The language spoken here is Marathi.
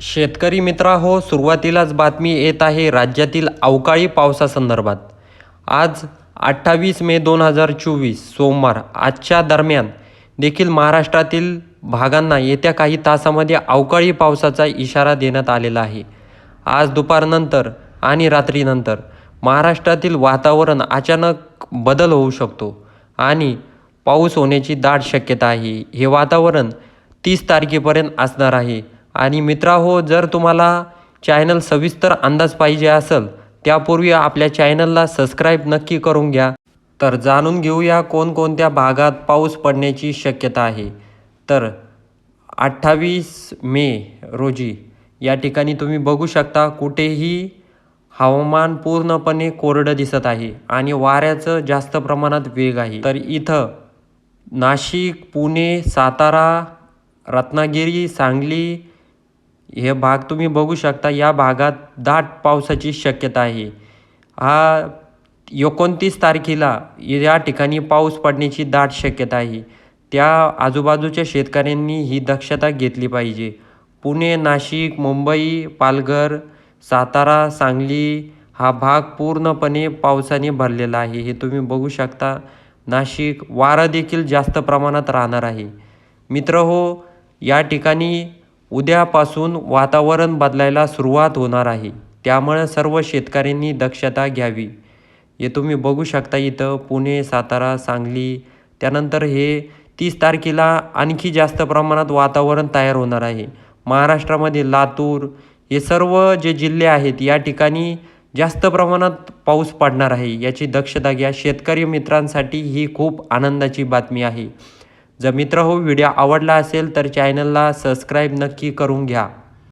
शेतकरी मित्रा हो सुरुवातीलाच बातमी येत आहे राज्यातील अवकाळी पावसासंदर्भात. आज अठ्ठावीस मे दोन हजार चोवीस सोमवार. आजच्या दरम्यान देखील महाराष्ट्रातील भागांना येत्या काही तासामध्ये अवकाळी पावसाचा इशारा देण्यात आलेला आहे. आज दुपारनंतर आणि रात्रीनंतर महाराष्ट्रातील वातावरण अचानक बदल होऊ शकतो आणि पाऊस होण्याची दाट शक्यता आहे. हे वातावरण तीस तारखेपर्यंत असणार आहे. आणि मित्राहो जर तुम्हाला चॅनल सविस्तर अंदाज पाहिजे असेल त्यापूर्वी आपल्या चॅनलला सबस्क्राईब नक्की करून घ्या. तर जाणून घेऊया कोणकोणत्या भागात पाऊस पडण्याची शक्यता आहे. तर अठ्ठावीस मे रोजी या ठिकाणी तुम्ही बघू शकता कुठेही हवामान पूर्णपणे कोरडं दिसत आहे आणि वाऱ्याचं जास्त प्रमाणात वेग आहे. तर इथं नाशिक पुणे सातारा रत्नागिरी सांगली हे भाग तुम्ही बघू शकता या भागात दाट पावसाची शक्यता आहे. हा एकोणतीस तारखेला या ठिकाणी पाऊस पडण्याची दाट शक्यता आहे. त्या आजूबाजूच्या शेतकऱ्यांनी ही दक्षता घेतली पाहिजे. पुणे नाशिक मुंबई पालघर सातारा सांगली हा भाग पूर्णपणे पावसाने भरलेला आहे. हे तुम्ही बघू शकता. नाशिक वारा देखील जास्त प्रमाणात राहणार आहे. मित्र हो या ठिकाणी उद्यापासून वातावरण बदलायला सुरुवात होणार आहे. त्यामुळे सर्व शेतकऱ्यांनी दक्षता घ्यावी. हे तुम्ही बघू शकता इथं पुणे सातारा सांगली. त्यानंतर हे तीस तारखेला आणखी जास्त प्रमाणात वातावरण तयार होणार आहे. महाराष्ट्रामध्ये लातूर हे सर्व जे जिल्हे आहेत या ठिकाणी जास्त प्रमाणात पाऊस पडणार आहे. याची दक्षता घ्या. शेतकरी मित्रांसाठी ही खूप आनंदाची बातमी आहे. जर मित्र हो व्हिडिओ आवडला असेल तर चॅनलला सबस्क्राईब नक्की करून घ्या.